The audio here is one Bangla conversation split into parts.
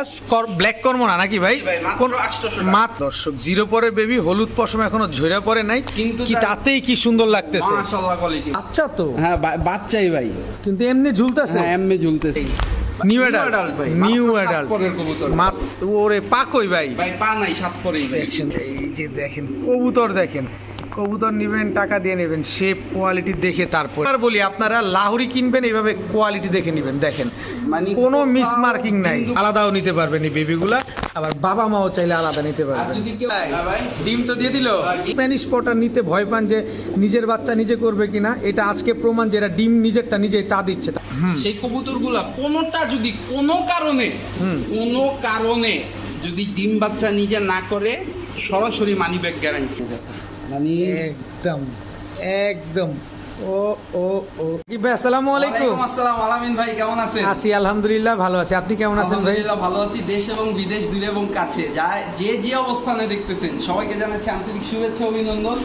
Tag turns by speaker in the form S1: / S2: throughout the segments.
S1: ক্লাস ব্ল্যাক কর্ম না নাকি ভাই? কোন
S2: 800 টাকা।
S1: মাত্র দর্শক জিরো পরে বেবি হলুদ পশম এখনও ঝইরা পরে নাই।
S2: কিন্তু
S1: কি তাতেই কি সুন্দর লাগতেছে?
S2: মাশাআল্লাহ কোয়ালিটি
S1: আচ্ছা তো।
S2: হ্যাঁ বাচ্চাই ভাই।
S1: কিন্তু এমনি ঝুলতেছে?
S2: হ্যাঁ এমনি ঝুলতেছে।
S1: নিউ অ্যাডাল্ট
S2: ভাই,
S1: নিউ অ্যাডাল্ট
S2: পরের কবুতর।
S1: ওরে পাকই ভাই।
S2: ভাই পা নাই সাত পরেই। ভাই
S1: দেখেন এই যে দেখেন কবুতর দেখেন। কবুতর নেবেন টাকা দিয়ে নেবেন শেপ কোয়ালিটি দেখে তারপর। আর বলি আপনারা লাহুরি কিনবেন এইভাবে কোয়ালিটি দেখে নেবেন দেখেন।
S2: মানে
S1: কোনো মিস মার্কিং নাই। আলাদাও নিতে পারবেন এই বেবিগুলা আবার বাবা মাও চাইলে আলাদা নিতে পারবেন।
S2: হ্যাঁ ভাই।
S1: ডিম তো দিয়ে দিল। স্প্যানিশ পটার নিতে ভয় পান যে নিজের বাচ্চা নিজে করবে কিনা এটা আজকে প্রমাণ যে এটা ডিম নিজেরটা নিজেই তা দিচ্ছে।
S2: সেই কবুতরগুলা কোনোটা যদি কোনো কারণে। কোনো কারণে যদি ডিম বাচ্চা নিজে না করে সরাসরি মানি ব্যাগ গ্যারান্টি মানে
S1: একদম। একদম। ও ও ও। কি ভাই আসসালামু আলাইকুম।
S2: আসসালাম আলামিন ভাই কেমন আছেন?
S1: আছি আলহামদুলিল্লাহ ভালো আছি। আপনি কেমন আছেন ভাই?
S2: আলহামদুলিল্লাহ ভালো আছি। দেশ এবং বিদেশ দূরে এবং কাছে। যা যে যে অবস্থানে দেখতেছেন সবাইকে জানাচ্ছি আন্তরিক শুভেচ্ছা অভিনন্দন।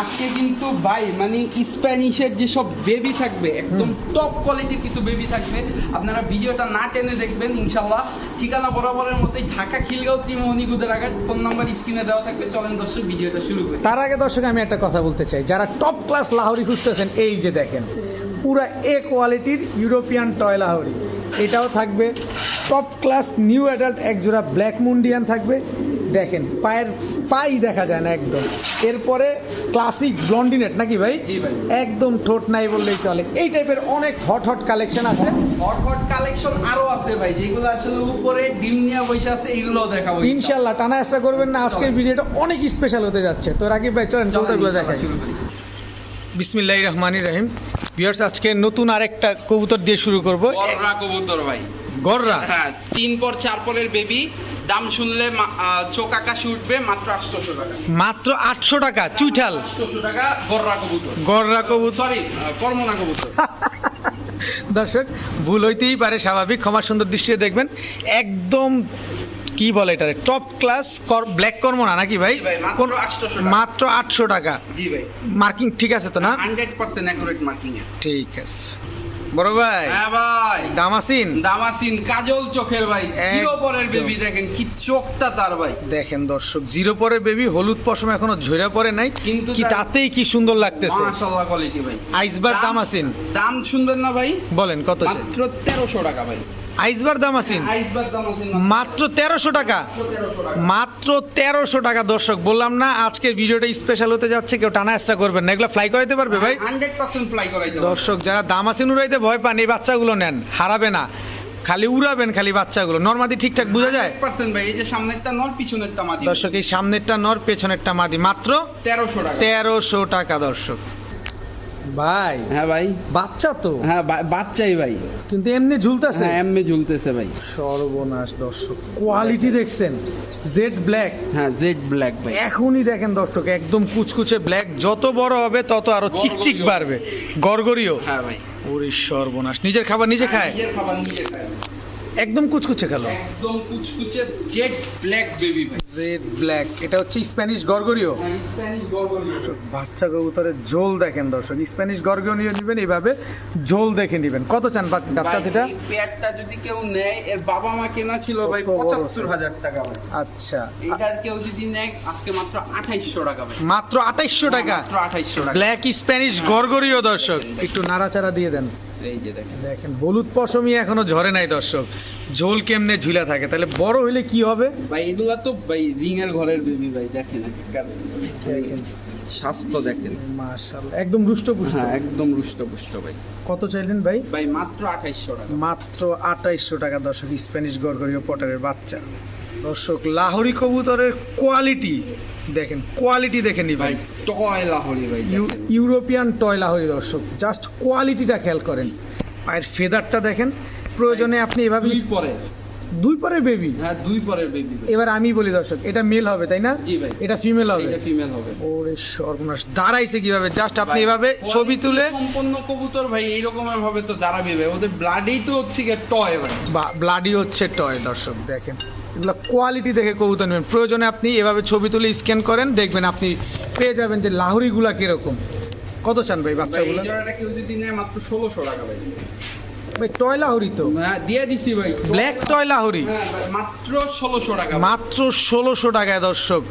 S2: আজকে কিন্তু ভাই মানে স্প্যানিশের যেসব বেবি থাকবে একদম টপ কোয়ালিটির কিছু বেবি থাকবে আপনারা ভিডিওটা না টেনে দেখবেন ইনশাল্লাহ ঠিকানা বরাবরের মতোই ঢাকা খিলগাঁও ত্রিমোহনী গুদের আগে ফোন নাম্বার স্ক্রিনে দেওয়া থাকবে। চলেন দর্শক ভিডিওটা শুরু করি।
S1: তার আগে দর্শক আমি একটা কথা বলতে চাই। যারা টপ ক্লাস লাহোরি খুঁজতেছেন এই যে দেখেন পুরা এ কোয়ালিটির ইউরোপিয়ান টয় লাহোরি। এটাও থাকবে টপ ক্লাস নিউ অ্যাডাল্ট এক জোড়া ব্ল্যাক মুন্ডিয়ান থাকবে। দেখেন পায়ের পাই দেখা যায় না একদম। এরপরে ক্লাসিক ব্লন্ডিনেট নাকি ভাই? একদম ঠোঁট নাই বললেই চলে। এই টাইপের অনেক হট হট কালেকশন আছে।
S2: হট হট কালেকশন আরও আছে ভাই যেগুলো আসলে উপরে ডিম নিয়ে বসে আছে এগুলোও দেখাবো
S1: ইনশাল্লাহ টানা আসটা করবেন না। আজকের ভিডিওটা অনেক স্পেশাল হতে যাচ্ছে। তো রাকিব ভাই চলেন কবুতরগুলো দেখাই?
S2: শুরু করি।
S1: বিসমিল্লাহ রহমানির রহিম। ভিউয়ার্স আজকে নতুন আরেকটা কবুতর দিয়ে শুরু করব।
S2: গররা কবুতর ভাই।
S1: গররা?
S2: হ্যাঁ তিন পর চার পরের বেবি দাম শুনলে চোখ আকাশে উঠবে মাত্র আটশোশো টাকা।
S1: মাত্র আটশো টাকা চুইঠাল।
S2: আটশোশো টাকা গররা কবুতর।
S1: গররা কবুতর।
S2: সরি কর্মনা কবুতর।
S1: দর্শক ভুল হইতেই পারে স্বাভাবিক ক্ষমা সুন্দর দৃষ্টিতে দেখবেন। একদম কি বলে এটা টপ ক্লাস ব্ল্যাক কর্ম না নাকি ভাই?
S2: মাত্র
S1: কোন- মাত্র আটশো টাকা।
S2: জি ভাই।
S1: মার্কিং ঠিক আছে তো না?
S2: হান্ড্রেড পার্সেন্ট অ্যাকুরেট মার্কিং
S1: ঠিক আছে। বড় ভাই।
S2: হ্যাঁ ভাই।
S1: দামাসিন?
S2: দামাসিন কাজল চোখের ভাই। জিরো পরের বেবি দেখেন কি চোখটা তার ভাই।
S1: দেখেন দর্শক জিরো পরে বেবি হলুদ পশম এখনও ঝইরা পরে নাই।
S2: কিন্তু
S1: কি তাতেই কি সুন্দর লাগতেছে।
S2: মাশাআল্লাহ কোয়ালিটি ভাই।
S1: আইসবার
S2: দাম-
S1: দামাসিন।
S2: দাম শুনবেন না ভাই?
S1: বলেন কত
S2: মাত্র তেরোশো টাকা ভাই।
S1: আইসবার দামাসিন
S2: আইসবার দামাসিন
S1: মাত্র তেরোশো টাকা। মাত্র তেরোশো টাকা দর্শক বললাম না আজকের ভিডিওটা স্পেশাল হতে যাচ্ছে কেউ টানা এক্সট্রা করবেন না। এগুলো ফ্লাই করাইতে পারবে ভাই?
S2: করাইতে
S1: দর্শক যারা দাম দামাসিন উড়াইতে ভয় পান এই বাচ্চাগুলো নেন হারাবে না। খালি উড়াবেন খালি বাচ্চাগুলো। নর্মাদি ঠিকঠাক বোঝা যায়?
S2: 100% ভাই এই যে সামনেরটা নর পিছনেরটা মাদি।
S1: দর্শক এই সামনেরটা নর পেছনেরটা মাদি। মাত্র
S2: তেরোশো টাকা।
S1: তেরোশো টাকা দর্শক। ভাই।
S2: হ্যাঁ ভাই।
S1: বাচ্চা তো?
S2: হ্যাঁ বাচ্চাই ভাই।
S1: কিন্তু এমনি ঝুলতেছে?
S2: হ্যাঁ এমনি ঝুলতেছে ভাই।
S1: সর্বনাশ দর্শক কোয়ালিটি দেখছেন? জেড ব্ল্যাক
S2: হ্যাঁ জেড ব্ল্যাক ভাই।
S1: এখনই দেখেন দর্শক একদম কুচকুচে ব্ল্যাক যত বড় হবে তত আরও চিকচিক বাড়বে। গড়গড়িও
S2: হ্যাঁ ভাই।
S1: ওরে সর্বনাশ। নিজের খাবার নিজে খায়?
S2: নিজের খাবার নিজে খায়।
S1: একদম কুচকুচে খেলো।
S2: একদম কুচকুচে জেড ব্ল্যাক বেবি ভাই।
S1: জেড ব্ল্যাক এটা হচ্ছে স্প্যানিশ
S2: গরগরীয়।
S1: বাচ্চা কবুতরের ঝোল দেখেন দর্শক স্প্যানিশ নেবেন এইভাবে ঝোল দেখে নেবেন। কত চান বাচ্চা
S2: পেয়ারটা যদি কেউ নেয় এর বাবা মা কেনা ছিল ভাই পঁচাত্তর হাজার টাকা
S1: আচ্ছা।
S2: কেউ যদি নেয় আজকে মাত্র আঠাইশশো টাকা
S1: মাত্র আঠাইশশো টাকা?
S2: মাত্র আঠাইশশো টাকা।
S1: ব্ল্যাক স্প্যানিশ গড়গড়িও দর্শক একটু নাড়াচাড়া দিয়ে দেন।
S2: এই যে দেখেন।
S1: দেখেন হলুদ পশমই এখনও ঝরে নাই দর্শক। ঝোল কেমনে ঝুলা থাকে? তাহলে বড় হইলে কি হবে?
S2: ভাই এগুলা তো ভাই রিং এর ঘরের বেবি ভাই দেখেন।
S1: দেখেন।
S2: স্বাস্থ্য দেখেন।
S1: মাশাআল্লাহ। একদম রুষ্ট পুষ্ট
S2: হ্যাঁ একদম রুষ্ট পুষ্ট ভাই।
S1: কত চাইলেন ভাই?
S2: ভাই মাত্র আঠাইশশো টাকা।
S1: মাত্র আঠাইশশো টাকা দর্শক স্প্যানিশ গড়গড়িও পটারের বাচ্চা। দর্শক লাহোরি কবুতরের কোয়ালিটি দেখেন কোয়ালিটি দেখে
S2: ভাই। টয় লাহরি ভাই
S1: ইউরোপিয়ান টয় লাহোরি দর্শক জাস্ট কোয়ালিটিটা খেয়াল করেন। পায়ের ফেদারটা দেখেন প্রয়োজনে আপনি এভাবে
S2: পরের।
S1: দুই পরের বেবি
S2: হ্যাঁ দুই পরের বেবি
S1: এবার আমি বলি দর্শক এটা মেল হবে তাই না?
S2: জি ভাই।
S1: এটা ফিমেল হবে।
S2: এটা ফিমেল হবে।
S1: ওরে সর্বনাশ দাঁড়াইছে কীভাবে? জাস্ট আপনি এভাবে ছবি তুলে
S2: সম্পূর্ণ কবুতর ভাই এইরকমের ভাবে তো দাঁড়াবে ভাই। ওদের ব্লাডেই তো হচ্ছে টয় ভাই।
S1: ব্লাডি হচ্ছে টয় দর্শক দেখেন। এগুলো কোয়ালিটি দেখে কবুতর নেবেন। প্রয়োজনে আপনি এভাবে ছবি তুলে স্ক্যান করেন দেখবেন আপনি পেয়ে যাবেন যে লাহুরিগুলা কীরকম। কত চান ভাই বাচ্চাগুলো?
S2: জোড়াটা কেউ যদি নেয় মাত্র ষোলোশো টাকা ভাই।
S1: ভাই টয় লাহরি তো।
S2: হ্যাঁ দিয়ে দিছি ভাই।
S1: ব্ল্যাক টয় লাহরি
S2: হ্যাঁ, মাত্র ষোলোশো টাকা
S1: মাত্র ষোলোশো টাকায় দর্শক।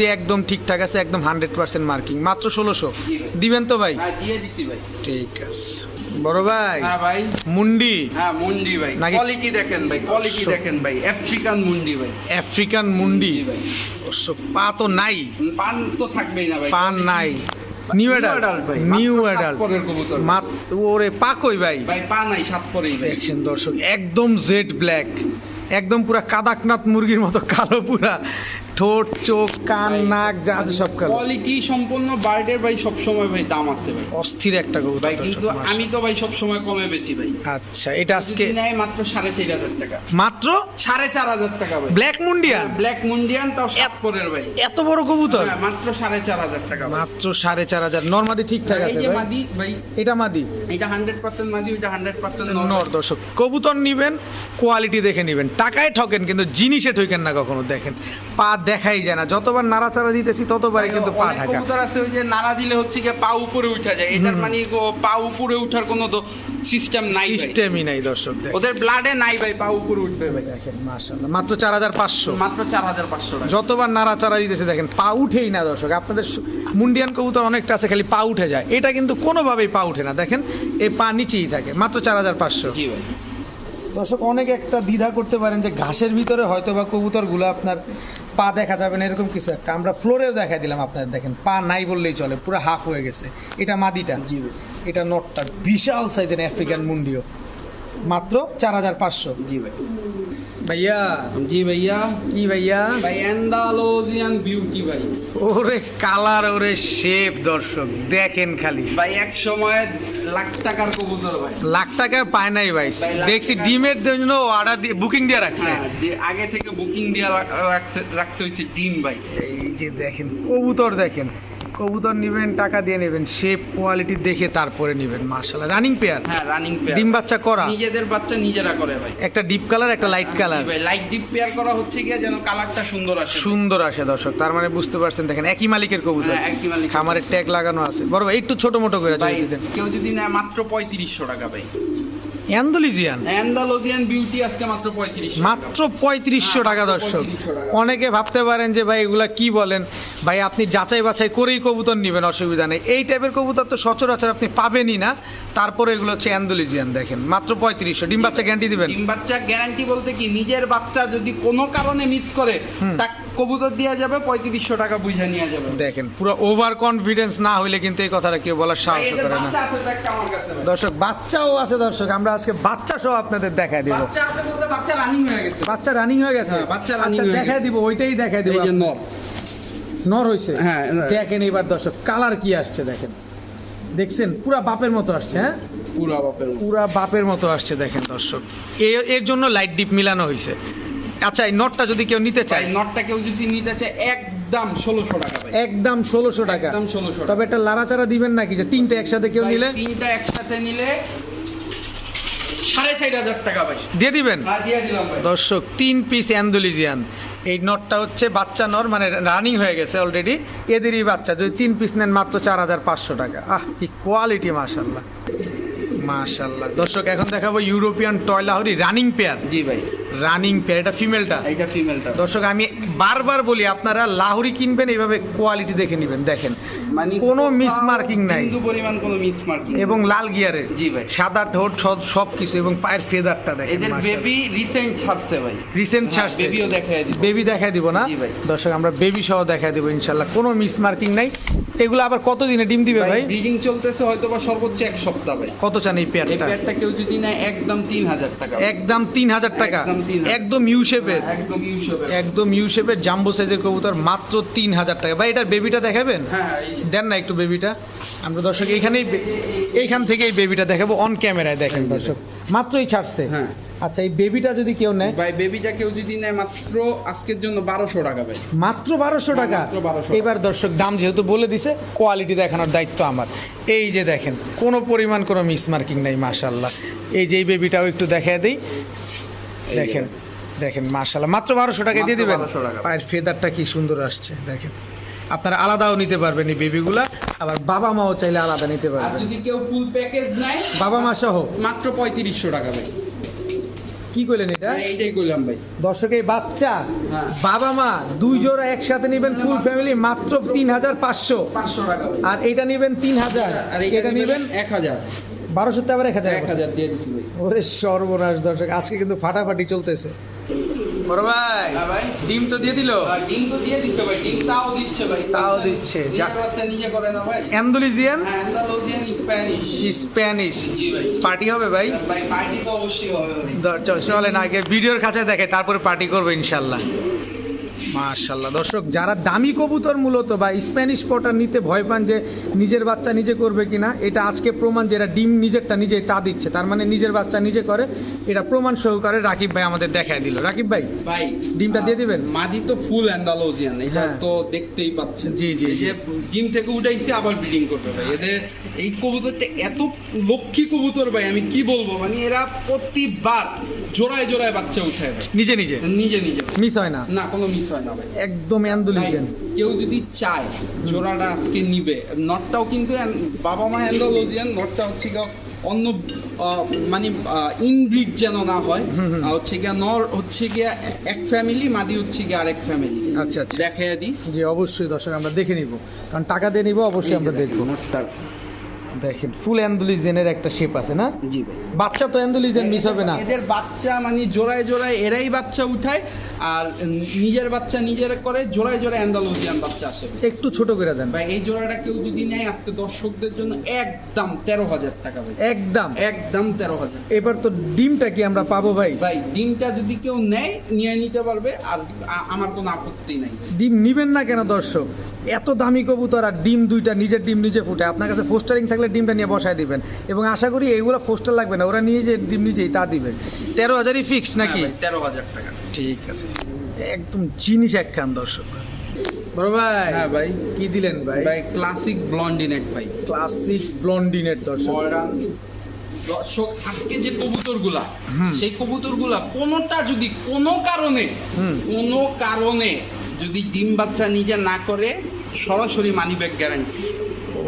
S1: একদম ঠিকঠাক আছে একদম হান্ড্রেড পার্সেন্ট মার্কিং। মাত্র ষোলোশো। দিবেন তো ভাই?
S2: হ্যাঁ দিয়ে দিছি ভাই।
S1: ঠিক আছে। বড় ভাই।
S2: হ্যাঁ ভাই।
S1: মুন্ডি।
S2: হ্যাঁ মুন্ডি ভাই।
S1: নাকি-
S2: কোয়ালিটি দেখেন ভাই কোয়ালিটি দেখেন ভাই। আফ্রিকান মুন্ডি ভাই।
S1: আফ্রিকান মুন্ডি।
S2: ভাই।
S1: পা তো নাই।
S2: পান তো থাকবেই না ভাই।
S1: পান নাই। নিউ অ্যাডাল্ট
S2: ভাই।
S1: নিউ অ্যাডাল্ট
S2: পরের কবুতর।
S1: মাত ওরে পাকই ভাই।
S2: ভাই পা নাই সাত পরেই ভাই।
S1: দেখেন দর্শক একদম জেড ব্ল্যাক একদম পুরা কাদাকনাথ মুরগির মতো কালো পুরা। ঠোঁট চোখ কান নাক যা আছে সব কালো।
S2: কোয়ালিটি সম্পন্ন বার্ডের ভাই সব সময় ভাই দাম আছে ভাই।
S1: অস্থির একটা কবুতর
S2: ভাই কিন্তু আমি তো ভাই সব সময় কমে বেচি ভাই।
S1: আচ্ছা এটা আজকে
S2: নেয় মাত্র সাড়ে চার হাজার টাকা।
S1: মাত্র?
S2: সাড়ে চার হাজার টাকা ভাই।
S1: ব্ল্যাক মুন্ডিয়ান?
S2: ব্ল্যাক মুন্ডিয়ান তাও সাত পরের ভাই।
S1: এত বড় কবুতর?
S2: হ্যাঁ, মাত্র সাড়ে চার হাজার টাকা
S1: মাত্র সাড়ে চার হাজার। নর্মাদি ঠিকঠাক
S2: এই
S1: আছে
S2: যে
S1: ভাই?
S2: মাদি ভাই
S1: এটা মাদি?
S2: এটা হান্ড্রেড পার্সেন্ট মাদি ওইটা হান্ড্রেড পার্সেন্ট
S1: নর। দর্শক কবুতর নিবেন কোয়ালিটি দেখে নিবেন। টাকায় ঠকেন কিন্তু জিনিসে ঠকেন না কখনো দেখেন। পা দেখাই যায় না। যতবার নাড়াচাড়া দিতেছি ততবারই কিন্তু পা ঢাকা।
S2: কবুতর আছে ওই যে নাড়া দিলে হচ্ছে গিয়ে পা উপরে উঠা যায়। এটার মানে পা উপরে উঠার কোনো তো সিস্টেম নাই
S1: সিস্টেমই নাই দর্শক।
S2: ওদের ব্লাডে নাই ভাই পা উপরে উঠবে ভাই।
S1: দেখেন মাশাআল্লাহ। মাত্র চার হাজার পাঁচশো।
S2: মাত্র চার হাজার পাঁচশো টাকা।
S1: যতবার নাড়াচাড়া দিতেছে দেখেন পা উঠেই না দর্শক। আপনাদের মুন্ডিয়ান কবুতর অনেকটা আছে খালি পা উঠে যায়। এটা কিন্তু কোনোভাবেই পা উঠে না দেখেন এই পা নিচেই থাকে। মাত্র চার হাজার পাঁচশো।
S2: জি ভাই।
S1: দর্শক অনেক একটা দ্বিধা করতে পারেন যে ঘাসের ভিতরে হয়তো বা কবুতরগুলো আপনার পা দেখা যাবে না এরকম কিছু একটা। আমরা ফ্লোরেও দেখা দিলাম আপনার দেখেন পা নাই বললেই চলে পুরো হাফ হয়ে গেছে। এটা মাদিটা এটা নটটা বিশাল সাইজের আফ্রিকান মুন্ডিও। মাত্র চার হাজার পাঁচশো।
S2: জি ভাই।
S1: ভাইয়া
S2: জি ভাইয়া
S1: কি ভাইয়া
S2: ভাই অ্যান্ডালোজিয়ান বিউটি ভাই
S1: ওরে কালার ওরে শেপ দর্শক দেখেন খালি
S2: ভাই এক সময় লাখ টাকার কবুতর ভাই
S1: লাখ টাকা পায় নাই ভাই দেখছি ডিমের জন্য অর্ডার দিয়ে বুকিং দিয়ে রাখছে
S2: আগে থেকে বুকিং দিয়ে রাখ- রাখছে- রাখতে হয়েছে ডিম ভাই
S1: এই যে দেখেন কবুতর দেখেন। কবুতর নেবেন টাকা দিয়ে নেবেন শেপ কোয়ালিটি দেখে তারপরে নেবেন মার্শাল রানিং পেয়ার
S2: হ্যাঁ রানিং পেয়ার
S1: ডিম বাচ্চা করা?
S2: নিজেদের বাচ্চা নিজেরা করে ভাই।
S1: একটা ডিপ কালার একটা লাইট কালার
S2: ভাই লাইট ডিপ পেয়ার করা হচ্ছে গিয়ে যেন কালারটা সুন্দর আসে।
S1: সুন্দর আসে দর্শক তার মানে বুঝতে পারছেন দেখেন একই মালিকের কবুতর।
S2: হ্যাঁ, একই মালিকের।
S1: খামারের ট্যাগ লাগানো আছে। বড় ভাই একটু ছোট মোটো করে
S2: কেউ যদি নেয় মাত্র পঁয়ত্রিশশো টাকা ভাই। বিউটি আজকে মাত্র
S1: টাকা। দর্শক। অনেকে ভাবতে পারেন যে ভাই এগুলা কি বলেন? ভাই আপনি যাচাই বাছাই করেই কবুতর নেবেন অসুবিধা নেই। এই টাইপের কবুতর তো সচরাচর আপনি পাবেনই না। তারপরে এগুলো হচ্ছে অ্যান্ডোলিজিয়ান দেখেন। মাত্র পঁয়ত্রিশশো। ডিম বাচ্চা গ্যারান্টি দিবেন?
S2: ডিম বাচ্চা গ্যারান্টি বলতে কি নিজের বাচ্চা যদি কোনো কারণে মিস করে। তা কবুতর দেওয়া যাবে পঁয়ত্রিশশো টাকা বুঝে নিয়ে যাবে।
S1: দেখেন পুরো ওভার কনফিডেন্স না হইলে কিন্তু এই কথাটা কেউ বলার সাহস করে না। দর্শক বাচ্চাও আছে দর্শক। আমরা আজকে বাচ্চা সহ আপনাদের দেখায় দিব।
S2: বাচ্চা রানিং হয়ে গেছে।
S1: বাচ্চা রানিং হয়ে গেছে?
S2: হ্যাঁ, বাচ্চা
S1: আচ্ছা দেখায় দিব ওইটাই দেখায় দিব।
S2: এই যে নর।
S1: নর হইছে?
S2: হ্যাঁ।
S1: দেখেন এবার দর্শক কালার কি আসছে দেখেন। দেখছেন? পুরা বাপের মতো আসছে হ্যাঁ?
S2: পুরা বাপের মতো।
S1: পুরা বাপের মতো আসছে দেখেন দর্শক। এর জন্য লাইট ডিপ মিলানো হয়েছে আচ্ছা এই নটটা যদি কেউ নিতে চায়?
S2: নটটা কেউ যদি নিতে চায় একদম ষোলোশো টাকা
S1: একদম ষোলোশো টাকা।
S2: একদম ষোলোশো
S1: তবে একটা লাড়াচাড়া দিবেন নাকি যে তিনটা একসাথে কেউ নিলে?
S2: তিনটা একসাথে নিলে সাড়ে চার হাজার টাকা ভাই।
S1: দিয়ে দিবেন?
S2: হ্যাঁ
S1: দর্শক তিন পিস অ্যান্ডোলিজিয়ান এই নটটা হচ্ছে বাচ্চা নর মানে রানিং হয়ে গেছে অলরেডি এদেরই বাচ্চা যদি তিন পিস নেন মাত্র চার হাজার পাঁচশো টাকা। আহ কি কোয়ালিটি মাশাল্লাহ মাশাল্লাহ দর্শক এখন দেখাবো ইউরোপিয়ান টয়লাহরি রানিং পেয়ার
S2: জি ভাই।
S1: রানিং পেয়ার এটা ফিমেলটা।
S2: এটা ফিমেলটা।
S1: দর্শক আমি বারবার বলি আপনারা লাহোরি কিনবেন এইভাবে কোয়ালিটি দেখে নেবেন দেখেন।
S2: মানে
S1: কোনো মিস মার্কিং নাই।
S2: বিন্দু পরিমাণ কোনো মিস মার্কিং
S1: এবং লাল গিয়ারের
S2: জি ভাই।
S1: সাদা ঠোঁট সব কিছু এবং পায়ের ফেদারটা দেখেন
S2: এদের বেবি রিসেন্ট ছাড়ছে ভাই।
S1: রিসেন্ট
S2: হ্যাঁ,
S1: ছাড়ছে।
S2: বেবিও দেখায় দিব।
S1: বেবি দেখায় দিব না।
S2: জি ভাই।
S1: দর্শক আমরা বেবি সহ দেখায় দিব ইনশাল্লাহ কোনো মিস মার্কিং নাই। এগুলো আবার কত দিনে ডিম দিবে ভাই
S2: ব্রিডিং চলতেছে হয়তো বা সর্বোচ্চ এক সপ্তাহ ভাই।
S1: কত চান এই পেয়ারটা
S2: এই
S1: পেয়ারটা
S2: কেউ যদি নেয় একদম তিন হাজার টাকা।
S1: একদম তিন হাজার টাকা।
S2: একদম 3,000
S1: একদম ইউ শেপের
S2: একদম হবে
S1: একদম ইউ শেপের জাম্বো সাইজের কবুতর মাত্র তিন হাজার টাকা। ভাই এটার বেবিটা দেখাবেন?
S2: হ্যাঁ হ্যাঁ।
S1: দেন না একটু বেবিটা আমরা দর্শক এইখানেই বে- এইখান থেকে এই বেবিটা দেখাবো অন ক্যামেরায় দেখেন দর্শক। মাত্রই ছাড়ছে।
S2: হ্যাঁ।
S1: আচ্ছা এই বেবিটা যদি কেউ নেয়?
S2: ভাই বেবিটা কেউ যদি নেয় মাত্র আজকের জন্য বারোশো টাকা ভাই।
S1: মাত্র বারোশো
S2: হ্যাঁ,
S1: টাকা। এবার দর্শক দাম যেহেতু বলে দিছে কোয়ালিটি দেখানোর দায়িত্ব আমার। এই যে দেখেন কোনো পরিমাণ কোনো মিস মার্কিং নাই মাশাল্লাহ এই যে এই বেবিটাও একটু দেখায় দিই। দেখেন দেখেন মাশাল্লাহ মাত্র বারোশো টাকা দিয়ে দিবেন?
S2: 1200 টাকা।
S1: পায়ের ফেদারটা কি সুন্দর আসছে দেখেন। আপনারা আলাদাও নিতে পারবেন এই বেবিগুলা আবার বাবা মাও চাইলে আলাদা নিতে
S2: আর
S1: পারবেন।
S2: যদি কেউ ফুল প্যাকেজ নেয়
S1: বাবা মা সহ?
S2: মাত্র পঁয়ত্রিশশো টাকা ভাই।
S1: কি করলেন এটা?
S2: হ্যাঁ, এইটাই করলাম ভাই।
S1: দর্শক এই বাচ্চা
S2: হ্যাঁ।
S1: বাবা মা দুই জোড়া একসাথে নেবেন ফুল ফ্যামিলি মাত্র তিন হাজার পাঁচশো।
S2: পাঁচশো টাকা।
S1: আর এটা নেবেন তিন হাজার।
S2: আর
S1: এটা নেবেন
S2: এক হাজার।
S1: বারোশো আবার এক হাজার
S2: এক হাজার দিয়ে দিচ্ছি
S1: ওরে সর্বনাশ দর্শক আজকে কিন্তু ফাটাফাটি চলতেছে। বড় ভাই
S2: হ্যাঁ
S1: ডিম তো দিয়ে দিল?
S2: ডিম তো দিয়ে দিচ্ছে ভাই ডিম তাও দিচ্ছে ভাই
S1: তাও দিচ্ছে।
S2: বাচ্চা নিজে করে না ভাই।
S1: অ্যান্ডালুজিয়ান
S2: হ্যাঁ অ্যান্ডালুজিয়ান স্প্যানিশ।
S1: স্প্যানিশ।
S2: জি ভাই।
S1: পার্টি হবে ভাই?
S2: ভাই পার্টি তো অবশ্যই হবে ভাই।
S1: চলেন আগে ভিডিওর কাছে দেখে তারপরে পার্টি করব ইনশাল্লাহ। মাশাল্লাহ দর্শক যারা দামি কবুতর মূলত বা স্প্যানিশ পটার নিতে ভয় পান যে নিজের বাচ্চা নিজে করবে কিনা এটা আজকে প্রমাণ যেটা ডিম নিজেরটা নিজেই তা দিচ্ছে। তার মানে নিজের বাচ্চা নিজে করে এটা প্রমাণ সহকারে রাকিব ভাই আমাদের দেখায় দিল। রাকিব ভাই
S2: ভাই
S1: ডিমটা দিয়ে দিবেন?
S2: মাদি তো ফুল অ্যান্ডালোজিয়ান এটা
S1: হ্যাঁ।
S2: তো দেখতেই পাচ্ছেন।
S1: জি, জি,
S2: যে ডিম থেকে উঠাইছে আবার ব্রিডিং করতে ভাই এদের এই কবুতরটা এত লক্ষ্মী কবুতর ভাই আমি কি বলব? মানে এরা প্রতিবার জোড়ায় জোড়ায় বাচ্চা উঠায় ভাই।
S1: নিজে নিজে?
S2: নিজে নিজে।
S1: মিস হয় না?
S2: না কোনো মিস হয়
S1: একদম অ্যান্ডালুজিয়ান
S2: কেউ যদি চায় জোড়াটা আজকে নিবে। নটটাও কিন্তু বাবা মা অ্যান্ডালোজিয়ান নটটা হচ্ছে অন্য মানে ইনব্রিড যেন না হয়। হচ্ছে গিয়া নর হচ্ছে গিয়া এক ফ্যামিলি মাদি হচ্ছে গিয়া আরেক ফ্যামিলি
S1: আচ্ছা আচ্ছা।
S2: দেখাই দিই
S1: জি অবশ্যই দর্শক আমরা দেখে নিব। কারণ টাকা দিয়ে নিব অবশ্যই আমরা দেখব।
S2: নটটা
S1: দেখেন ফুল অ্যান্ডালুজিয়ানের একটা শেপ আছে না?
S2: জি ভাই।
S1: বাচ্চা তো অ্যান্ডালুজিয়ান মিস হবে না।
S2: এদের বাচ্চা মানে জোড়ায় জোড়ায় এরাই বাচ্চা উঠায়। আর নিজের বাচ্চা নিজের করে জোড়ায় জোড়ায় অ্যান্ডালোজিয়ান বাচ্চা আসে।
S1: একটু ছোট করে দেন।
S2: ভাই এই জোড়াটা কেউ যদি নেয় আজকে দর্শকদের জন্য একদম তেরো হাজার টাকা ভাই।
S1: একদম।
S2: একদম তেরো হাজার।
S1: এবার তো ডিমটা কি আমরা পাবো ভাই?
S2: ভাই ডিমটা যদি কেউ নেয় নিয়ে নিতে পারবে আর আমার কোনো আপত্তি নাই।
S1: ডিম নিবেন না কেন দর্শক? এত দামি কবুতর আর ডিম দুইটা নিজের ডিম নিজে ফুটে। আপনার কাছে ফোস্টারিং থাকলে ডিমটা নিয়ে বসায় দিবেন। এবং আশা করি এইগুলো ফোস্টার লাগবে না। ওরা নিয়ে যে ডিম নিজেই তা দিবে। তেরো হাজারই ফিক্সড নাকি?
S2: হ্যাঁ তেরো হাজার টাকা।
S1: ঠিক আছে। একদম জিনিস একখান দর্শক। বড় ভাই
S2: হ্যাঁ ভাই।
S1: কি দিলেন ভাই?
S2: ভাই ক্লাসিক ব্লন্ডিনেট ভাই।
S1: ক্লাসিক ব্লন্ডিনের দর্শক।
S2: দর্শক আজকে যে কবুতরগুলা। সেই কবুতরগুলা কোনোটা যদি কোনো কারণে কোনো কারণে যদি ডিম বাচ্চা নিজে না করে সরাসরি মানি ব্যাগ গ্যারান্টি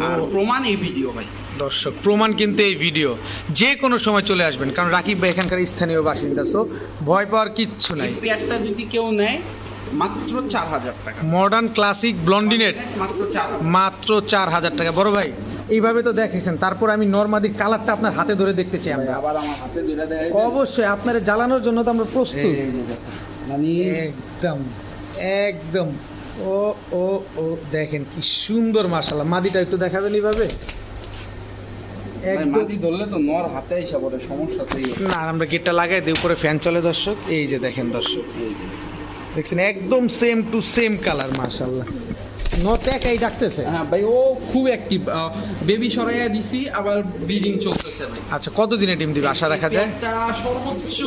S2: আর প্রমাণ এই ভিডিও ভাই।
S1: দর্শক প্রমাণ কিন্তু এই ভিডিও যে কোনো সময় চলে আসবেন কারণ রাকিব ভাই এখানকার স্থানীয় বাসিন্দা সো ভয় পাওয়ার কিচ্ছু নাই।
S2: পেয়ারটা যদি কেউ নেয় মাত্র চার হাজার টাকা।
S1: মডার্ন ক্লাসিক ব্লন্ডিনেট
S2: মাত্র চার হাজার।
S1: টাকা। বড় ভাই এইভাবে তো দেখেছেন তারপর আমি নর্মাদি কালারটা আপনার হাতে ধরে দেখতে চাই আমরা।
S2: আবার আমার হাতে ধরে
S1: অবশ্যই আপনার জ্বালানোর জন্য তো আমরা প্রস্তুত।
S2: মানে
S1: একদম একদম। ও ও ও দেখেন কি সুন্দর মাশাল্লাহ মাদিটা একটু দেখাবেন এইভাবে?
S2: মাটি ধরলে তো নর হাতে এসে পড়ে সমস্যা তো।
S1: না আমরা গেটটা লাগাই দিই উপরে ফ্যান চলে দর্শক। এই যে দেখেন দর্শক। দেখছেন একদম সেম টু সেম কালার মাশাল্লাহ নট একাই ডাকতেছে।
S2: হ্যাঁ ভাই ও খুব অ্যাক্টিভ বেবি সরাইয়া দিছি আবার ব্রিডিং চলতেছে ভাই।
S1: আচ্ছা কতদিনে ডিম দিবে আশা রাখা যায়?
S2: সর্বোচ্চ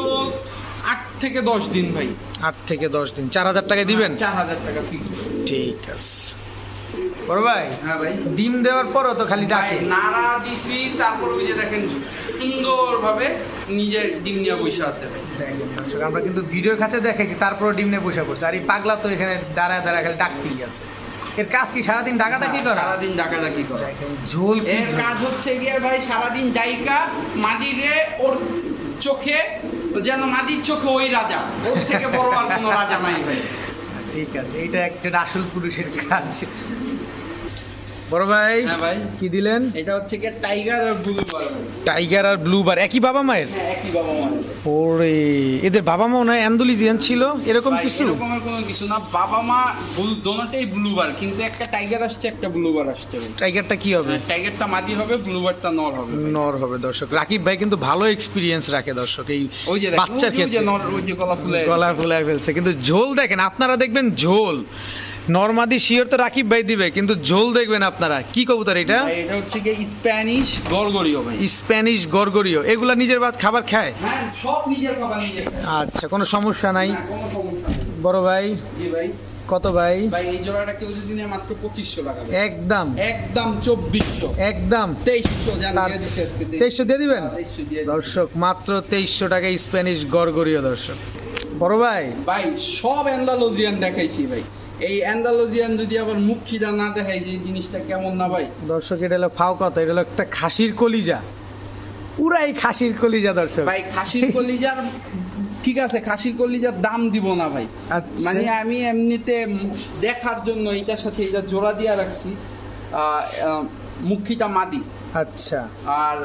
S2: আট থেকে দশ দিন ভাই।
S1: আট থেকে দশ দিন। চার হাজার টাকা দিবেন?
S2: চার হাজার টাকা ফিক্স
S1: ঠিক আছে। বড় ভাই
S2: হ্যাঁ ভাই।
S1: ডিম দেওয়ার পরও তো খালি ডাকে।
S2: নাড়া দিছি তারপর ওই যে দেখেন সুন্দরভাবে নিজে ডিম নিয়ে বসে আছে
S1: দর্শক, আমরা কিন্তু ভিডিওর কাছে দেখাইছি তারপরে ডিম নিয়ে বসে পড়ছে। আর এই পাগলা তো এখানে দাঁড়ায় দাঁড়ায় খালি ডাকতেই আছে। এর কাজ কি সারাদিন ডাকাটা কি করা?
S2: সারাদিন ডাকাডাকি করে।
S1: দেখেন ঝোল কি
S2: এর কাজ হচ্ছে গিয়ে ভাই সারাদিন ডাইকা মাদিরে ওর চোখে যেন মাদির চোখে ওই রাজা। ওর থেকে বড় আর কোনো রাজা নাই ভাই।
S1: ঠিক আছে এটা একটা আসল পুরুষের কাজ। বড় ভাই
S2: হ্যাঁ ভাই।
S1: কি দিলেন?
S2: এটা হচ্ছে গিয়ে টাইগার আর ব্লু বার
S1: টাইগার আর ব্লু বার। একই বাবা মায়ের?
S2: হ্যাঁ একই বাবা মা
S1: ওরে এদের বাবা মা নয় অ্যান্ডোলিজিয়ান ছিল? এরকম কিছু?
S2: এরকমের কোনো কিছু না। বাবা মা বুল দোনোটাই ব্লু বার কিন্তু একটা টাইগার আসছে একটা ব্লু বার আসছে
S1: টাইগারটা কি হবে?
S2: টাইগারটা মাদি হবে ব্লু বারটা নর হবে
S1: নর হবে দর্শক। রাকিব ভাই কিন্তু ভালো এক্সপিরিয়েন্স রাখে দর্শক। এই
S2: ওই যে
S1: বাচ্চার
S2: ওই যে-
S1: ক্ষেত্রে।
S2: ওই যে গলা ফুলে
S1: গলা ফুলে ফেলছে। কিন্তু ঝোল দেখেন আপনারা দেখবেন ঝোল। নর্মাদি শিওর তো রাকিব ভাই দিবে কিন্তু ঝোল দেখবেন আপনারা। কি কবুতর এটা?
S2: এটা হচ্ছে গিয়ে স্প্যানিশ গরগরিও ভাই।
S1: স্প্যানিশ গরগরিও এগুলা নিজের বাদ খাবার খায়?
S2: হ্যাঁ সব নিজের খাবার নিজে খায়।
S1: আচ্ছা কোনো সমস্যা নাই।
S2: কোনো সমস্যা নেই।
S1: বড় ভাই?
S2: জি ভাই।
S1: কত ভাই?
S2: ভাই এই জোড়াটা কেউ যদি নেয় মাত্র পঁচিশশো টাকা ভাই।
S1: একদম।
S2: একদম চব্বিশশো।
S1: একদম।
S2: তেইশশো জান দিয়ে দিছে আজকে
S1: তেইশশো। দিয়ে দিবেন?
S2: তেইশশো দিয়ে
S1: দর্শক মাত্র তেইশশো টাকা স্প্যানিশ গরগরিও দর্শক। বড় ভাই?
S2: ভাই সব অ্যান্ডালোজিয়ান দেখাইছি ভাই। এই অ্যান্ডালোজিয়ান যদি আবার মুখিটা না দেখায় যে জিনিসটা কেমন না ভাই?
S1: দর্শক এটা হলো ফাও কথা এটা হলো একটা খাসির কলিজা। পুরাই খাসির কলিজা দর্শক।
S2: ভাই খাসির কলিজার ঠিক আছে খাসির কলিজার দাম দিব না ভাই।
S1: আচ্ছা।
S2: মানে আমি এমনিতে দেখার জন্য এটার সাথে এটা জোড়া দিয়ে রাখছি মুখিটা মাদি।
S1: আচ্ছা।
S2: আর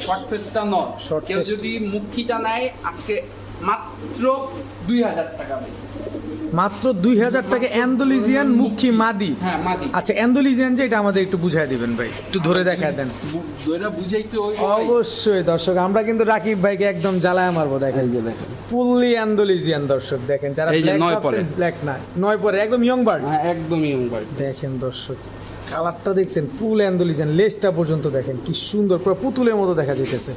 S2: শর্ট ফেসটা
S1: Short
S2: কেউ যদি মুখিটা নেয় আজকে মাত্র দুই হাজার টাকা ভাই।
S1: মাত্র দুই হাজার টাকা অ্যান্ডোলিজিয়ান মুখী মাদি।
S2: হ্যাঁ মাদি।
S1: আচ্ছা অ্যান্ডোলিজিয়ান যে এটা আমাদের একটু বুঝাই দিবেন ভাই। একটু ধরে দেখায় দেন। অবশ্যই দর্শক আমরা কিন্তু রাকিব ভাইকে একদম জ্বালায় মারবো দেখেন। ফুললি অ্যান্ডোলিজিয়ান দর্শক দেখেন যারা
S2: নয় পরে।
S1: ব্ল্যাক না নয় পরে একদম ইয়ং বার্ড
S2: হ্যাঁ ইয়ং বার্ড
S1: দেখেন দর্শক কালারটা দেখছেন ফুল অ্যান্ডোলিজিয়ান লেজটা পর্যন্ত দেখেন কি সুন্দর পুরো পুতুলের মতো দেখা যাইতেছে।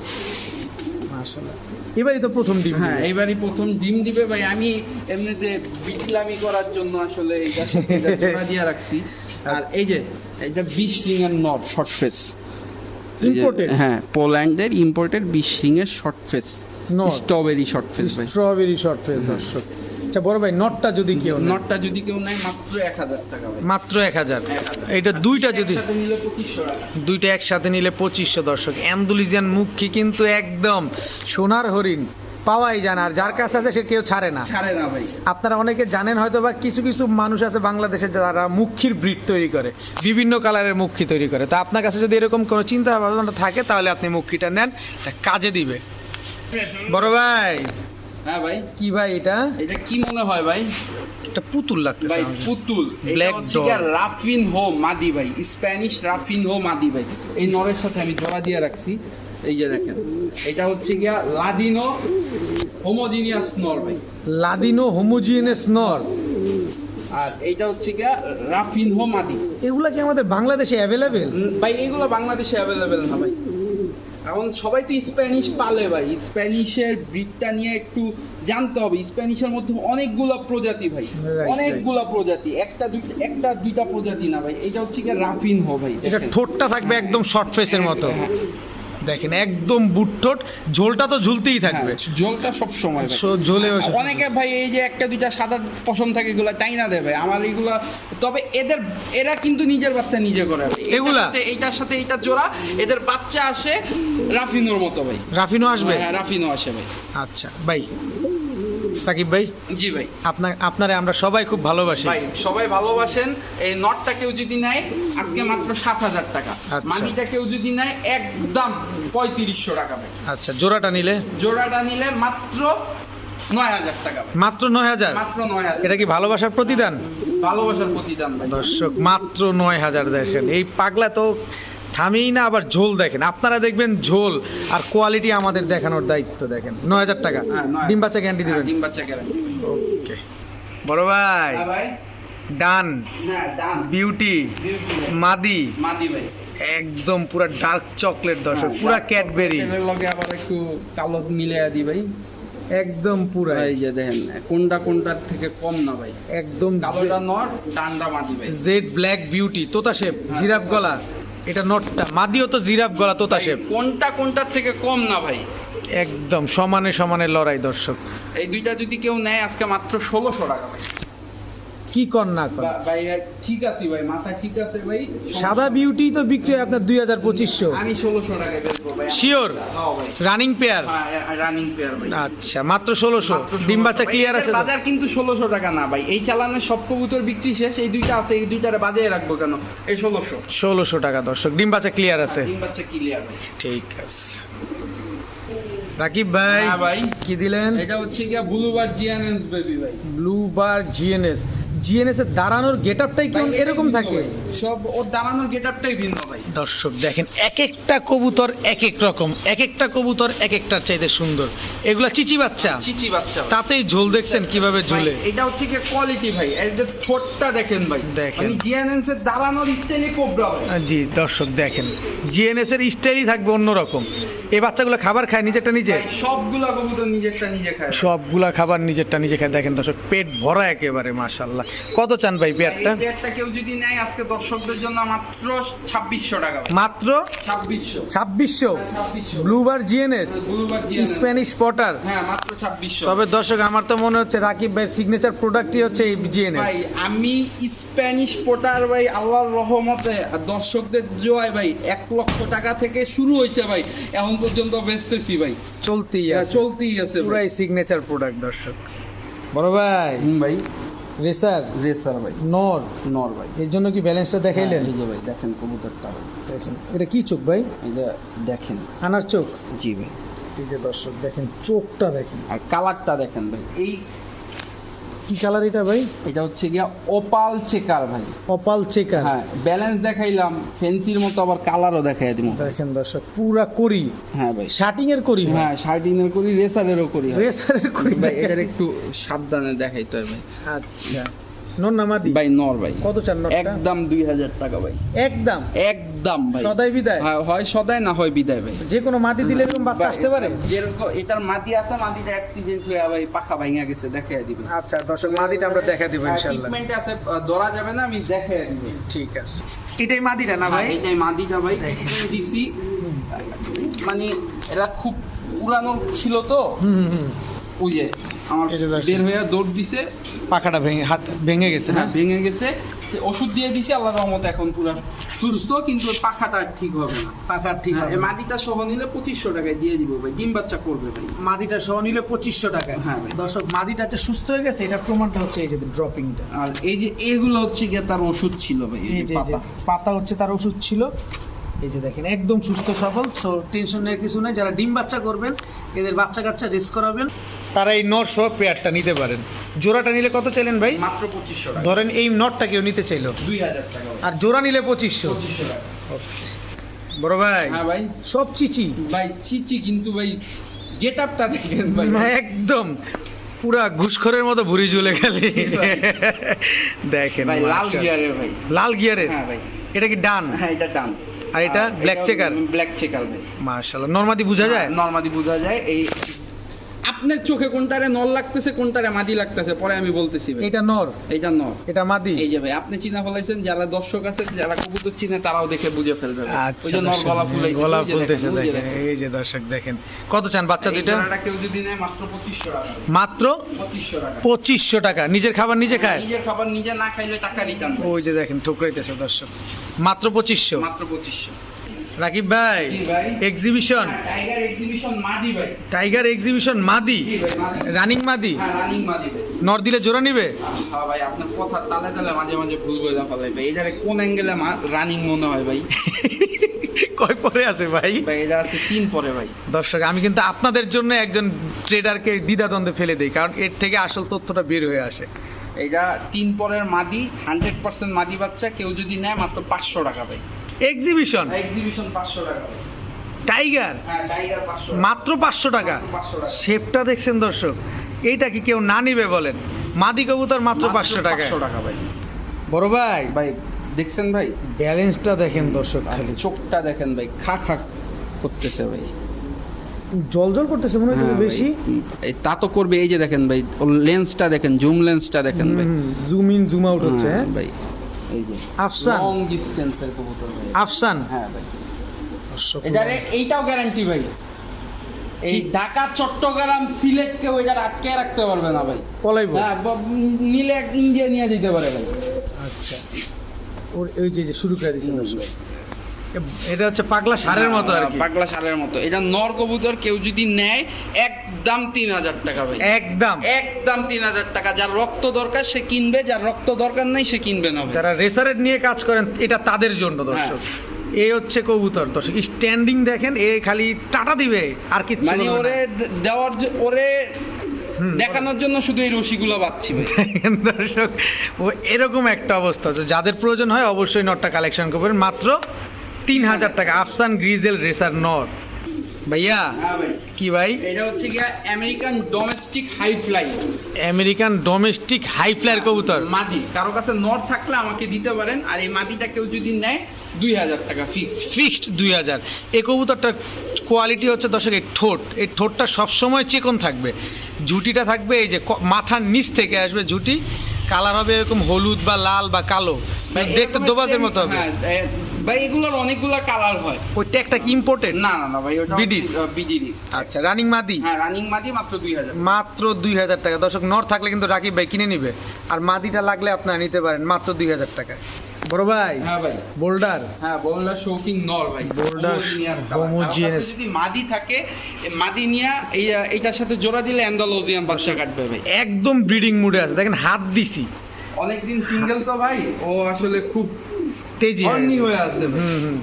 S1: মাশাআল্লাহ। এবারই তো প্রথম ডিম
S2: হ্যাঁ এবারই প্রথম ডিম দিবে ভাই। আমি এমনিতে বিটলামি করার জন্য আসলে এটা জোড়া দিয়ে রাখছি। আর এই যে এটা বিশ রিং এর নট শর্ট ফেস
S1: ইম্পোর্টেড
S2: হ্যাঁ পোল্যান্ডের ইম্পোর্টেড বিশ রিং এর short face strawberry short face
S1: strawberry short face দর্শক। আচ্ছা বড় ভাই নটটা যদি কেউ
S2: নটটা যদি কেউ নেয় মাত্র এক হাজার টাকা
S1: মাত্র এক হাজার। এইটা দুইটা যদি দুইটা একসাথে নিলে পঁচিশশো দর্শক। অ্যান্ডোলিজিয়ান মুখী কিন্তু একদম সোনার হরিণ পাওয়াই যায় না। আর যার কাছে আছে সে কেউ ছাড়ে না।
S2: ছাড়ে না ভাই।
S1: আপনারা অনেকে জানেন হয়তো বা কিছু কিছু মানুষ আছে বাংলাদেশে যারা মুখির ব্রিড তৈরি করে বিভিন্ন কালারের মুখী তৈরি করে। তা আপনার কাছে যদি এরকম কোনো চিন্তা ভাবনা থাকে তাহলে আপনি মুখিটা নেন। কাজে দিবে। বড় ভাই
S2: হ্যাঁ ভাই।
S1: কি ভাই এটা?
S2: এটা কি মনে হয় ভাই?
S1: একটা পুতুল লাগতেছে
S2: ভাই পুতুল। হচ্ছে
S1: dog.
S2: রাফিন হো মাদি ভাই। স্প্যানিশ রাফিন হো মাদি ভাই। এই নরের সাথে আমি জোড়া দিয়ে রাখছি। এই যে দেখেন। এটা হচ্ছে গিয়া লাদিনো হোমোজিনিয়াস নর ভাই।
S1: লাদিনো হোমোজিনিয়াস নর।
S2: আর এইটা হচ্ছে গিয়া রাফিন হো মাদি।
S1: এগুলা কি আমাদের বাংলাদেশে অ্যাভেলেবেল
S2: ভাই এগুলো বাংলাদেশে অ্যাভেলেবেল না ভাই। এখন সবাই তো স্প্যানিশ পালে ভাই। স্প্যানিশের ব্রিডটা নিয়ে একটু জানতে হবে। স্প্যানিশের মধ্যে অনেকগুলো প্রজাতি ভাই। অনেকগুলো প্রজাতি। একটা দুইটা একটা দুইটা প্রজাতি না ভাই। এটা হচ্ছে কি রাফিন হো ভাই।
S1: এটা ঠোঁটটা থাকবে একদম শর্ট ফেসের মতো।
S2: হ্যাঁ,
S1: দেখেন একদম বুটঠোট ঝোলটা তো ঝুলতেই থাকবে।
S2: হ্যাঁ, ঝোলটা সব সময়
S1: ঝোলে
S2: অনেকে ভাই এই যে একটা দুইটা সাদা পশম থাকে এগুলো তাই না দেবে আমার এগুলো তবে এদের এরা কিন্তু নিজের বাচ্চা নিজে করে
S1: এগুলা?
S2: এইটার সাথে এইটা জোড়া এদের বাচ্চা আসে রাফিনোর মতো ভাই।
S1: রাফিনো আসবে?
S2: হ্যাঁ রাফিনো আসে ভাই।
S1: আচ্ছা ভাই সাকিব ভাই?
S2: জি ভাই।
S1: আপনার আপনারে আমরা সবাই খুব ভালোবাসি।
S2: ভাই সবাই ভালোবাসেন। এই নটটা কেউ যদি নেয় আজকে মাত্র সাত হাজার টাকা।
S1: আচ্ছা।
S2: মানিটা কেউ যদি নেয় একদম পঁয়ত্রিশশো টাকা ভাই।
S1: আচ্ছা জোড়াটা নিলে?
S2: জোড়াটা নিলে মাত্র নয় হাজার টাকা
S1: মাত্র নয় হাজার?
S2: নয় হাজার।
S1: এটা কি ভালোবাসার প্রতিদান?
S2: ভালোবাসার প্রতিদান
S1: দর্শক মাত্র নয় হাজার দেখেন। এই পাগলা তো থামেই না আবার ঝোল দেখেন। আপনারা দেখবেন ঝোল আর কোয়ালিটি আমাদের দেখানোর দায়িত্ব দেখেন। নয় হাজার টাকা।
S2: হ্যাঁ,
S1: ডিম বাচ্চা গ্যারান্টি দেবেন।
S2: ডিম বাচ্চা গ্যারান্টি
S1: ওকে। বড় ভাই
S2: হ্যাঁ
S1: ডান।
S2: হ্যাঁ ডান।
S1: বিউটি। মাদি।
S2: মাদি ভাই।
S1: একদম পুরা ডার্ক চকলেট দর্শক পুরা ক্যাডবেরি
S2: লগে আবার একটু কালো মিলে দি ভাই।
S1: একদম পুরা।
S2: এই যে দেখেন কোনটা কোনটার থেকে কম না ভাই।
S1: একদম
S2: কালোটা নর ডান্ডা মাদি ভাই।
S1: জেড ব্ল্যাক বিউটি তোতা শেপ জিরাফ গলা। এটা নটটা। মাদিও তো জিরাফ গলা তোতা শেপ
S2: কোনটা কোনটার থেকে কম না ভাই?
S1: একদম সমানে সমানে লড়াই দর্শক।
S2: এই দুইটা যদি কেউ নেয় আজকে মাত্র ষোলোশো টাকা। ভাই
S1: কি কর না কর।
S2: ভাই ঠিক আছে ভাই মাথা ঠিক আছে ভাই।
S1: সাদা বিউটি তো বিক্রি আপনার দুই হাজার পঁচিশশো।
S2: আমি ষোলোশো টাকায় বেচবো ভাই? হ্যাঁ
S1: রানিং পেয়ার
S2: রানিং পেয়ার ভাই।
S1: আচ্ছা মাত্র ষোলোশো। ডিম বাচ্চা ক্লিয়ার আছে
S2: বাজার কিন্তু ষোলোশো টাকা না ভাই। এই চালানের সব কবুতর বিক্রি শেষ এই দুইটা আছে এই দুইটারে বাজিয়ে রাখব কেন? এই ষোলোশো।
S1: ষোলোশো টাকা দর্শক ডিম বাচ্চা ক্লিয়ার আছে।
S2: তিন বাচ্চা ক্লিয়ার
S1: ঠিক আছে। রাকিব ভাই
S2: হ্যাঁ ভাই।
S1: কি দিলেন?
S2: এটা হচ্ছে গিয়া ব্লুবার জিয়ানেন্স বেবি ভাই।
S1: ব্লু বার জিএনএস জিএনএস এর দাঁড়ানোর গেট আপটাই কেমন এরকম থাকে?
S2: সব ওর দাঁড়ানোর গেটআপটাই ভিন্ন ভাই।
S1: দর্শক দেখেন এক একটা কবুতর এক এক রকম এক একটা কবুতর এক একটার চাইতে সুন্দর। এগুলা চিচি বাচ্চা?
S2: চিচি বাচ্চা
S1: তাতেই ঝোল দেখছেন কীভাবে ঝুলে।
S2: এটা হচ্ছে কি কোয়ালিটি ভাই। এর যে ঠোঁটটা দেখেন ভাই।
S1: দেখেন।
S2: মানে জিয়ানেন্স এর দাঁড়ানোর স্টাইলে কোবরা ভাই।
S1: জি দর্শক দেখেন। জিএনএস এর স্টাইলই থাকবে অন্যরকম এই বাচ্চাগুলো খাবার খায় নিজেরটা নিজে?
S2: সবগুলা কবুতর নিজেরটা নিজে খায়।
S1: সবগুলা খাবার নিজেরটা নিজে খায়। দেখেন দর্শক পেট ভরা একেবারে মাশাল্লাহ কত চান ভাই পেয়ারটা?
S2: পেয়ারটা কেউ যদি নেয় আজকে দর্শকদের জন্য মাত্র ছাব্বিশশো টাকা
S1: মাত্র?
S2: ছাব্বিশশো।
S1: ছাব্বিশশো?
S2: ছাব্বিশশো।
S1: Blue bar GNS?
S2: গুরুবার
S1: Spanish Potter?
S2: হ্যাঁ মাত্র ছাব্বিশশো।
S1: তবে দর্শক আমার তো মনে হচ্ছে রাকিব ভাইয়ের সিগনেচার প্রোডাক্টই হচ্ছে এই জিএনএস।
S2: ভাই আমি স্প্যানিশ পোটার ভাই আল্লাহর রহমতে আর দর্শকদের জয় ভাই এক লক্ষ টাকা থেকে শুরু হয়েছে ভাই। এখন পর্যন্ত বেচতেছি ভাই।
S1: চলতেই
S2: হ্যাঁ,
S1: আছে।
S2: চলতেই আছে ভাই।
S1: পুরাই সিগনেচার প্রোডাক্ট দর্শক। বড় ভাই।
S2: হুম ভাই।
S1: রেসার?
S2: রেসার ভাই।
S1: নর?
S2: নর ভাই।
S1: এর জন্য কি ব্যালেন্সটা দেখাইলেন?
S2: এই যে ভাই দেখেন কবুতরটা ভাই।
S1: দেখেন। এটা কি চোখ ভাই?
S2: এই যে দেখেন।
S1: আনার চোখ।
S2: জি ভাই।
S1: এই যে দর্শক দেখেন চোখটা দেখেন।
S2: আর কালারটা দেখেন ভাই। এই
S1: কি কালার এটা ভাই?
S2: এটা হচ্ছে গিয়া অপাল চেকার ভাই।
S1: অপাল চেকার
S2: হ্যাঁ ব্যালেন্স দেখাইলাম ফেন্সির মতো আবার কালারও দেখাই দিব
S1: দেখেন দর্শক পুরা করি।
S2: হ্যাঁ ভাই।
S1: শার্টিং এর করি
S2: হ্যাঁ শার্টিং এর করি রেসারেরও করি
S1: রেসারের করি।
S2: ভাই এটার একটু সাবধানে দেখাইতে হবে। ভাই
S1: আচ্ছা নন নামাদি
S2: ভাই নর ভাই।
S1: কত চান নটটা
S2: একদম দুই হাজার টাকা ভাই।
S1: একদম?
S2: একদম ভাই।
S1: সদাই বিদায়?
S2: হ্যাঁ, হয় সদাই না হয় বিদায় ভাই।
S1: যে কোনো মাদি দিলে এরকম বাচ্চা আসতে পারে?
S2: যেরকম এটার মাটি আছে মাটিটা অ্যাক্সিডেন্ট হয়ে ভাই পাখা ভাঙা গেছে দেখাই দিবে।
S1: আচ্ছা দর্শক মাদিটা আমরা দেখা দিব ইনশাআল্লাহ।
S2: ট্রিটমেন্ট আছে ধরা যাবে না আমি দেখাই দিব।
S1: ঠিক আছে। এটাই মাদিটা না ভাই?
S2: হ্যাঁ, এটাই মাটিটা ভাই দিছি। মানে এরা খুব পুরানো ছিল তো? ওই যে আমার বের হয়ে দৌড় দিছে।
S1: পাখাটা ভেঙে হাত ভেঙে গেছে না?
S2: হ্যাঁ, ভেঙে গেছে। ওষুধ দিয়ে দিছি আল্লাহ রহমত এখন পুরো সুস্থ কিন্তু পাখাটা ঠিক হবে না।
S1: পাখা ঠিক
S2: হ্যাঁ,
S1: হবে
S2: এই মাটিটা সহ নিলে পঁচিশশো টাকায় দিয়ে দিব ভাই। ডিম বাচ্চা করবে ভাই।
S1: মাদিটা সহ নিলে পঁচিশশো টাকায়।
S2: হ্যাঁ ভাই।
S1: দর্শক মাদিটা যে সুস্থ হয়ে গেছে এটা প্রমাণটা হচ্ছে এই যে ড্রপিংটা
S2: আর এই যে এগুলো হচ্ছে গিয়ে তার ওষুধ ছিল ভাই পাতা।
S1: পাতা হচ্ছে তার ওষুধ ছিল। এই যে দেখেন একদম সুস্থ সফল সো টেনশনের কিছু নাই। যারা ডিম বাচ্চা করবেন এদের বাচ্চা কাচ্চা রিস্ক করাবেন। তারা এই নট সহ পেয়ারটা নিতে পারেন। জোড়াটা নিলে কত চাইলেন ভাই?
S2: মাত্র পঁচিশশো টাকা।
S1: ধরেন এই নটটা কেউ নিতে চাইলো।
S2: দুই হাজার টাকা।
S1: আর জোড়া নিলে পঁচিশশো।
S2: পঁচিশশো টাকা।
S1: বড় ভাই।
S2: হ্যাঁ ভাই।
S1: সব চিচি।
S2: ভাই চিচি কিন্তু ভাই গেট আপটা দেখেন ভাই।
S1: একদম। পুরা ঘুষখোরের মতো ভুড়ি ঝুলে গেলে। দেখেন
S2: ভাই লাল। গিয়ারের ভাই।
S1: লাল গিয়ারের
S2: হ্যাঁ ভাই।
S1: এটা কি ডান?
S2: হ্যাঁ এটা ডান।
S1: আর এটা ব্ল্যাক চেকার
S2: ব্ল্যাক চেকার মাশাআল্লাহ।
S1: মার্শাল্লাহ নর্মাদি বোঝা যায়?
S2: নর্মালি বোঝা যায়। এই আপনার চোখে কোনটারে নল লাগতেছে কোনটারে মাদি লাগতেছে পরে আমি বলতেছি ভাই।
S1: এটা নর?
S2: এইটা নর।
S1: এটা মাদি?
S2: এই যে ভাই আপনি চিনা ফেলাইছেন যারা দর্শক আছে যারা কবুতর চিনে তারাও দেখে বুঝে ফেলবে ওই
S1: আচ্ছা
S2: যে নর গলা ফুলাই
S1: গলা ফুলতেছে দেখেন এই যে দর্শক দেখেন। কত চান বাচ্চা দুইটা?
S2: কেউ যদি নেয় মাত্র পঁচিশশো টাকা।
S1: মাত্র?
S2: পঁচিশশো টাকা।
S1: পঁচিশশো টাকা। নিজের খাবার নিজে খায়?
S2: নিজের খাবার নিজে না খাইলে টাকা রিটার্ন
S1: ওই যে দেখেন ঠুকরাইতেছে দর্শক। মাত্র পঁচিশশো?
S2: মাত্র পঁচিশশো।
S1: রাকিব ভাই এক্সিবিশন
S2: টাইগার এক্সিবিশন মাদি ভাই।
S1: টাইগার এক্সিবিশন মাদি? রানিং মাদি।
S2: হ্যাঁ রানিং মাদি ভাই।
S1: নর দিলে জোড়া নিবে?
S2: হ্যাঁ ভাই আপনার কথা তালে তালে মাঝে মাঝে ভুল বলে ফেলাই ভাই। এটারে কোন অ্যাঙ্গেলে রানিং মনে হয় ভাই?
S1: কয় পরে আছে ভাই?
S2: ভাই এটা আছে তিন পরে ভাই।
S1: দর্শক আমি কিন্তু আপনাদের জন্য একজন ট্রেডারকে দ্বিধাদ্বন্দ্বে ফেলে দিই কারণ এর থেকে আসল তথ্যটা বের হয়ে আসে।
S2: এটা তিন পরের মাদি হান্ড্রেড পার্সেন্ট মাদি বাচ্চা কেউ যদি নেয় মাত্র পাঁচশো টাকা ভাই।
S1: এক্সিবিশন
S2: এক্সিবিশন পাঁচশো টাকা।
S1: টাইগার
S2: হ্যাঁ টাইগার
S1: মাত্র পাঁচশো টাকা? শেপটা দেখছেন দর্শক এইটা কি কেউ না নিবে বলেন? মাদি কবুতর মাত্র পাঁচশো টাকা।
S2: টাকা ভাই।
S1: বড় ভাই
S2: ভাই দেখছেন ভাই?
S1: ব্যালেন্সটা দেখেন দর্শক খালি।
S2: চোখটা দেখেন ভাই খা খা করতেছে ভাই।
S1: জল জল করতেছে মনে হচ্ছে
S2: হ্যাঁ
S1: বেশি?
S2: এই তা তো করবে এই যে দেখেন ভাই ওর লেন্সটা দেখেন জুম লেন্সটা দেখেন ভাই।
S1: জুম ইন জুম আউট হচ্ছে
S2: হ্যাঁ? ভাই। এই যে
S1: আফসান।
S2: লং ডিসটেন্সের কবুতর ভাই।
S1: আফসান।
S2: হ্যাঁ ভাই। এটারে এইটাও গ্যারান্টি ভাই। এই ঢাকা চট্টগ্রাম সিলেট ওই যারা আটকে রাখতে পারবে না ভাই।
S1: পলাইব?
S2: হ্যাঁ নিলে ইন্ডিয়া নিয়ে যেতে পারে ভাই।
S1: আচ্ছা। ওর ওই যে শুরু করে দিয়েছে এটা হচ্ছে পাগলা সারের মতো আর কি।
S2: হ্যাঁ, পাগলা সারের মতো। এটা নর কবুতর কেউ যদি নেয় একদম তিন হাজার টাকা ভাই।
S1: একদম।
S2: একদম তিন হাজার টাকা। যার রক্ত দরকার সে কিনবে। যার রক্ত দরকার নাই সে কিনবে না
S1: যারা রেসারের নিয়ে কাজ করেন এটা তাদের জন্য দর্শক। এই হচ্ছে কবুতর। দর্শক স্ট্যান্ডিং দেখেন এ খালি টাটা দিবে আর কি
S2: মানে ওরে দেওয়ার জ- ওরে দেখানোর জন্য শুধু এই রশিগুলো ভাই।
S1: দর্শক ও এরকম একটা অবস্থা। যে যাদের প্রয়োজন হয় অবশ্যই নটটা কালেকশন করবেন। মাত্র তিন হাজার টাকা আফসান গ্রিজেল রেসার নট ভাইয়া
S2: হ্যাঁ
S1: কি ভাই?
S2: এটা হচ্ছে কি American domestic high fly
S1: American domestic high flyer কবুতর।
S2: মাদি। কারও কাছে নট থাকলে আমাকে দিতে পারেন আর এই মাদিটা কেউ যদি নেয় দুই হাজার টাকা ফিক্স
S1: ফিক্সড দুই হাজার এই কবুতরটার কোয়ালিটি হচ্ছে দর্শক এই ঠোঁট। এই ঠোঁটটা সবসময় চিকন থাকবে। ঝুটিটা থাকবে এই যে মাথার নিচ থেকে আসবে ঝুটি। কালার হবে এরকম হলুদ বা লাল বা কালো।
S2: ভাই,
S1: দেখতে দোবাজের মতো হবে।
S2: হ্যাঁ, ভাই এগুলোর অনেকগুলা কালার হয়।
S1: ওইটা একটা কি ইম্পোর্টেড
S2: না না না ভাই ওটা
S1: বিডি।
S2: বিডির
S1: আচ্ছা রানিং মাদি
S2: হ্যাঁ রানিং মাদি মাত্র দুই হাজার
S1: মাত্র দুই হাজার টাকা। দর্শক নর থাকলে কিন্তু রাকিব ভাই কিনে নিবে। আর মাদিটা লাগলে আপনারা নিতে পারেন মাত্র দুই হাজার টাকায়। বড় ভাই
S2: হ্যাঁ ভাই।
S1: বোল্ডার।
S2: হ্যাঁ বললা শৌকিং নর ভাই। কারও কাছে যদি মাদি থাকে মাদি নিয়ে এই এইটার সাথে জোড়া দিলে অ্যান্ডালোজিয়ান বাচ্চা কাটবে ভাই।
S1: একদম ব্রিডিং মুডে আছে। দেখেন হাত দিছি।
S2: অনেকদিন সিঙ্গেল তো ভাই ও আসলে খুব
S1: তেজি হয়ে
S2: হয়ে আছে
S1: হুম হুম।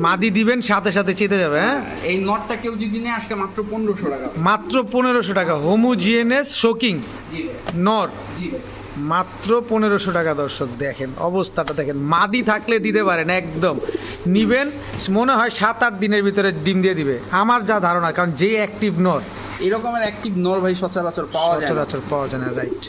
S1: মাদি দিবেন সাথে সাথে চেতে যাবে হ্যাঁ?
S2: এই নটটা কেউ যদি নেয় আজকে মাত্র পনেরোশো টাকা।
S1: মাত্র পনেরোশো টাকা। হোমোজিএনএস শোকিং নর।
S2: জি
S1: মাত্র পনেরোশো টাকা দর্শক দেখেন অবস্থাটা দেখেন। মাদি থাকলে দিতে পারেন একদম। নিবেন মনে হয় সাত আট দিনের ভিতরে ডিম দিয়ে দিবে। আমার যা ধারণা কারণ যে অ্যাক্টিভ নর।
S2: এরকমের অ্যাক্টিভ নর ভাই সচরাচর পাওয়া যায়
S1: সচরাচর পাওয়া যায় না রাইট